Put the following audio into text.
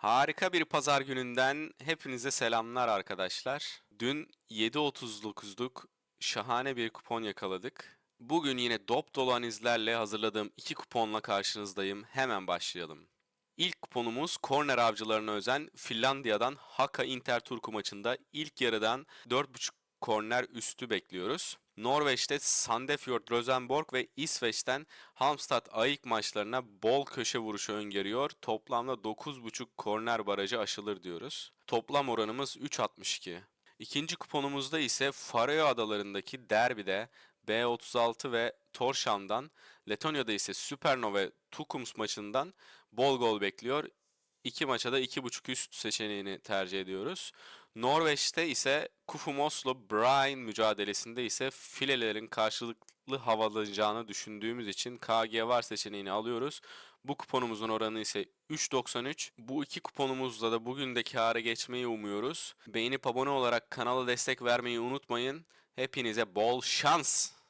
Harika bir pazar gününden hepinize selamlar arkadaşlar. Dün 7.39'luk şahane bir kupon yakaladık. Bugün yine dop dolu anizlerle hazırladığım iki kuponla karşınızdayım. Hemen başlayalım. İlk kuponumuz korner avcılarına özen Finlandiya'dan Haka Inter Turku maçında ilk yarıdan 4.5 korner üstü bekliyoruz. Norveç'te Sandefjord Rosenborg ve İsveç'ten Halmstad Ayık maçlarına bol köşe vuruşu öngörüyor. Toplamda 9.5 korner barajı aşılır diyoruz. Toplam oranımız 3.62. İkinci kuponumuzda ise Faroe Adaları'ndaki derbide B36 ve Torshavn'dan, Letonya'da ise Supernova Tukums maçından bol gol bekliyor. İki maça da 2.5 üst seçeneğini tercih ediyoruz. Norveç'te ise Kufum Oslo Brian mücadelesinde ise filelerin karşılıklı havalanacağını düşündüğümüz için KG var seçeneğini alıyoruz. Bu kuponumuzun oranı ise 3.93. Bu iki kuponumuzla da bugün de kâra geçmeyi umuyoruz. Beğenip abone olarak kanala destek vermeyi unutmayın. Hepinize bol şans.